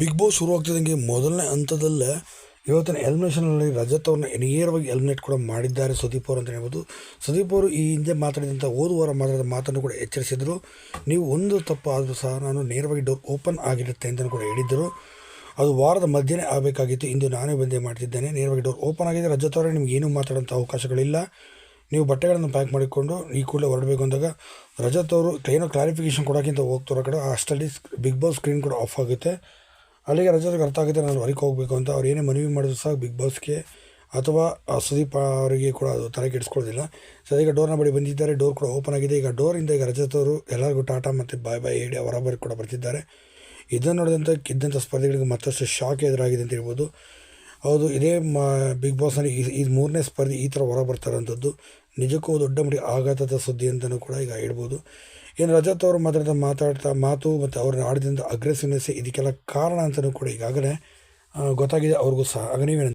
Big boss ಶುರು ಆಗ್ತಿದ್ದಂಗೆ ಮೊದಲನೇ ಹಂತದಲ್ಲೇ ಇವತ್ತಿನ ಎಲಿಮಿನೇಷನಲ್ಲಿ ರಜತ್ ಅವ್ರನ್ನ ನೇರವಾಗಿ ಎಲಿಮಿನೇಟ್ ಕೂಡ ಮಾಡಿದ್ದಾರೆ ಸುದೀಪ್ ಅವರು ಅಂತ ಹೇಳ್ಬೋದು. ಸುದೀಪ್ ಅವರು ಈ ಹಿಂದೆ ಮಾತಾಡಿದಂಥ ಓದು ವಾರ ಮಾತಾಡಿದ ಮಾತನ್ನು ಕೂಡ ಎಚ್ಚರಿಸಿದರು. ನೀವು ಒಂದು ತಪ್ಪು ಆದರೂ ಸಹ ನಾನು ನೇರವಾಗಿ ಡೋರ್ ಓಪನ್ ಆಗಿರುತ್ತೆ ಅಂತಲೂ ಕೂಡ ಹೇಳಿದ್ದರು ಅದು ವಾರದ ಮಧ್ಯನೇ ಆಗಬೇಕಾಗಿತ್ತು. ಇಂದು ನಾನೇ ಬಂದೇ ಮಾಡ್ತಿದ್ದೇನೆ. ನೇರವಾಗಿ ಡೋರ್ ಓಪನ್ ಆಗಿದೆ. ರಜತ್ ಅವರೇ, ನಿಮ್ಗೆ ಏನೂ ಮಾತಾಡೋಂಥ ಅವಕಾಶಗಳಿಲ್ಲ. ನೀವು ಬಟ್ಟೆಗಳನ್ನು ಪ್ಯಾಕ್ ಮಾಡಿಕೊಂಡು ಈ ಕೂಡಲೇ ಹೊರಡಬೇಕು ಅಂದಾಗ ರಜತ್ ಅವರು ಏನೋ ಕ್ಲಾರಿಫಿಕೇಷನ್ ಕೊಡೋಕ್ಕಿಂತ ಹೋಗ್ತಾರೋ ಕಡೆ ಅಷ್ಟರಲ್ಲಿ ಬಿಗ್ ಬಾಸ್ ಸ್ಕ್ರೀನ್ ಕೂಡ ಆಫ್ ಆಗುತ್ತೆ. ಅಲ್ಲಿಗೆ ರಜಾಗೆ ಅರ್ಥ ಆಗುತ್ತೆ, ನಾನು ಹೊರಗೆ ಹೋಗಬೇಕು ಅಂತ. ಅವ್ರು ಏನೇ ಮನವಿ ಮಾಡಿದ್ರು ಸಹ ಬಿಗ್ ಬಾಸ್ಗೆ. ಅಥವಾ ಸುದೀಪ್ ಅವರಿಗೆ ಕೂಡ ಅದು ತಲೆ ಕೆಡಿಸ್ಕೊಳ್ಳೋದಿಲ್ಲ. ಸೊ ಈಗ ಡೋರ್ನ ಬಳಿ ಬಂದಿದ್ದಾರೆ, ಡೋರ್ ಕೂಡ ಓಪನ್ ಆಗಿದೆ. ಈಗ ಡೋರಿಂದ ಈಗ ರಜತ್ ಅವರು ಎಲ್ಲರಿಗೂ ಟಾಟಾ ಮತ್ತು ಬಾಯ್ ಬಾಯ್ ಹೇಳಿ ಹೊರಬರಿ ಕೂಡ ಬರ್ತಿದ್ದಾರೆ. ಇದನ್ನು ನೋಡಿದಂಥ ಗೆದ್ದಂಥ ಸ್ಪರ್ಧೆಗಳಿಗೆ ಮತ್ತಷ್ಟು ಶಾಕ್ ಎದುರಾಗಿದೆ ಅಂತ ಹೇಳ್ಬೋದು. ಹೌದು, ಇದೇ ಮಾ ಬಿಗ್ ಬಾಸ್ನಲ್ಲಿ ಈ ಮೂರನೇ ಸ್ಪರ್ಧೆ ಈ ಥರ ಹೊರ ಬರ್ತಾರಂಥದ್ದು ನಿಜಕ್ಕೂ ದೊಡ್ಡ ಮಟ್ಟಿಗೆ ಆಘಾತದ ಸುದ್ದಿ ಅಂತಲೂ ಕೂಡ ಈಗ ಹೇಳ್ಬೋದು. ಏನು ರಜತ್ ಅವರು ಮಾತಾಡ್ತಾ ಮಾತಾಡ್ತಾ ಮಾತು ಮತ್ತು ಅವ್ರನ್ನ ಆಡಿದಂಥ ಅಗ್ರೆಸಿವ್ನೆಸ್ ಇದಕ್ಕೆಲ್ಲ ಕಾರಣ ಅಂತಲೂ ಕೂಡ ಈಗಾಗಲೇ ಗೊತ್ತಾಗಿದೆ ಅವ್ರಿಗೂ ಸಹ. ಆಗ